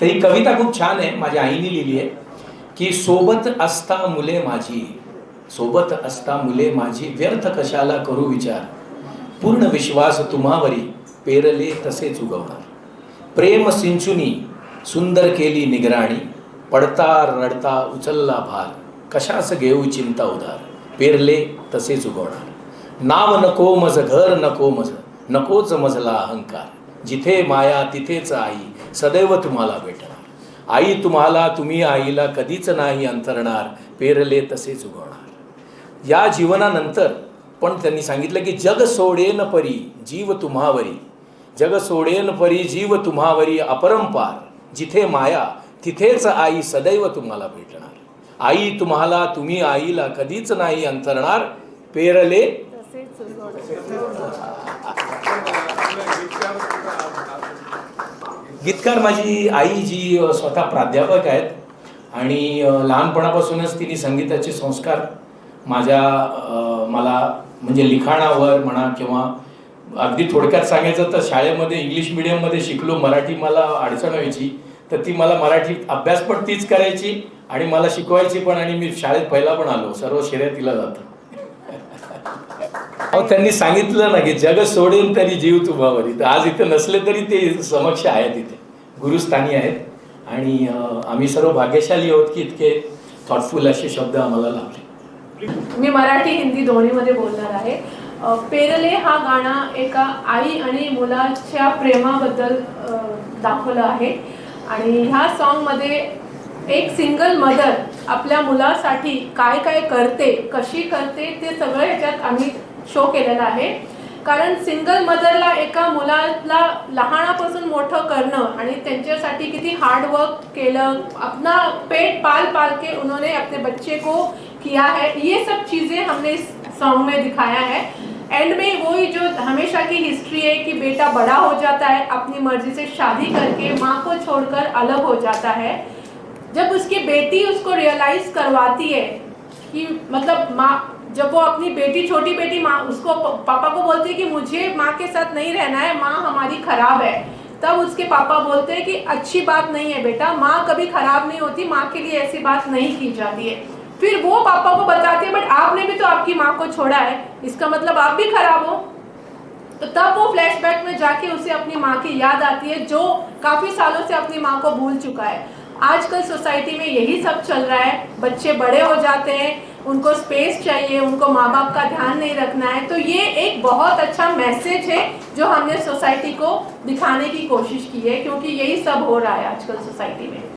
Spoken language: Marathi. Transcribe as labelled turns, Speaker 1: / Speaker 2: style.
Speaker 1: तर ही कविता खूप छान आहे माझ्या आईने लिहिली आहे की सोबत असता मुले माझी सोबत असता मुले माझी व्यर्थ कशाला करू विचार? पूर्ण विश्वास तुम्हावरी पेरले तसेच उगवणार प्रेम सिंचुनी सुंदर केली निगराणी पडता रडता उचलला भार कशास घेऊ चिंता उधार? पेरले तसेच उगवणार नाव नको मज घर नको मज नकोच मजला अहंकार. जिथे माया तिथेच आई. सदैव तुम्हाला भेटणार. आई तुम्हाला तुम्ही आईला कधीच नाही अंतरणार पेरले तसेच उगवणार. या जीवनानंतर पण त्यांनी सांगितलं की जग सोडेन परी जीव तुम्हावरी. जग सोडेन परी जीव तुम्हावरी अपरंपार. जिथे माया तिथेच आई सदैव तुम्हाला भेटणार. आई तुम्हाला तुम्ही आईला कधीच नाही अंतरणार पेरले गीतकार माझी आई जी स्वतः प्राध्यापक आहेत आणि लहानपणापासूनच तिने संगीताचे संस्कार माझ्या मला म्हणजे लिखाणावर म्हणा किंवा अगदी थोडक्यात सांगायचं तर शाळेमध्ये इंग्लिश मिडियममध्ये शिकलो मराठी मला अडचण व्हायची तर ती मला मराठी अभ्यास पण तीच करायची आणि मला शिकवायची पण आणि मी शाळेत पहिला पण आलो सर्व शर्यतीला जातं. अहो त्यांनी सांगितलं ना की जग सोडेल तरी जीव तुम्हावरी. तर आज इथे नसले तरी ते समक्ष आहेत इथे. गुरुस्थानी आहेत. आणि आम्ही सर्व भाग्यशाली आहोत की इतके थॉटफुल असे शब्द आम्हाला लाभले.
Speaker 2: मी मराठी हिंदी दोन्हीमध्ये बोलणार आहे. पेरले हा गाणं एका आई आणि मुलाच्या प्रेमाबद्दल दाखवलं आहे. आणि ह्या सॉन्गमध्ये एक सिंगल मदर आपल्या मुलासाठी काय काय करते कशी करते ते सगळं ह्याच्यात आम्ही शो केलेला आहे. कारण सिंगल मदरला एका मुलाला लहानापासून मोठं करणं आणि त्यांच्यासाठी किती हार्डवर्क केलं, अपना पेट पाल पाल के उन्होंने अपने बच्चे को किया है. ये सब चीज़ें हमने इस सॉन्ग में दिखाया है. एंड में वही जो हमेशा की हिस्ट्री है कि बेटा बड़ा हो जाता है, अपनी मर्ज़ी से शादी करके माँ को छोड़कर अलग हो जाता है. जब उसकी बेटी उसको रियलाइज़ करवाती है कि मतलब माँ जब वो अपनी बेटी, छोटी बेटी माँ, उसको पापा को बोलती है कि मुझे माँ के साथ नहीं रहना है, माँ हमारी खराब है। तब उसके पापा बोलते हैं कि अच्छी बात नहीं है बेटा, माँ कभी खराब नहीं होती, माँ के लिए ऐसी बात नहीं की जाती है। फिर वो पापा को बताते हैं, बट आपने भी तो आपकी माँ को छोड़ा है, इसका मतलब आप भी खराब हो। तो तब वो फ्लैशबैक में जाके उसे अपनी माँ की याद आती है, जो काफ़ी सालों से अपनी माँ को भूल चुका है। आजकल सोसाइटी में यही सब चल रहा है, बच्चे बड़े हो जाते हैं उनको स्पेस चाहिए, उनको माँ बाप का ध्यान नहीं रखना है तो ये एक बहुत अच्छा मैसेज है जो हमने सोसाइटी को दिखाने की कोशिश की है, क्योंकि यही सब हो रहा है आजकल सोसाइटी में।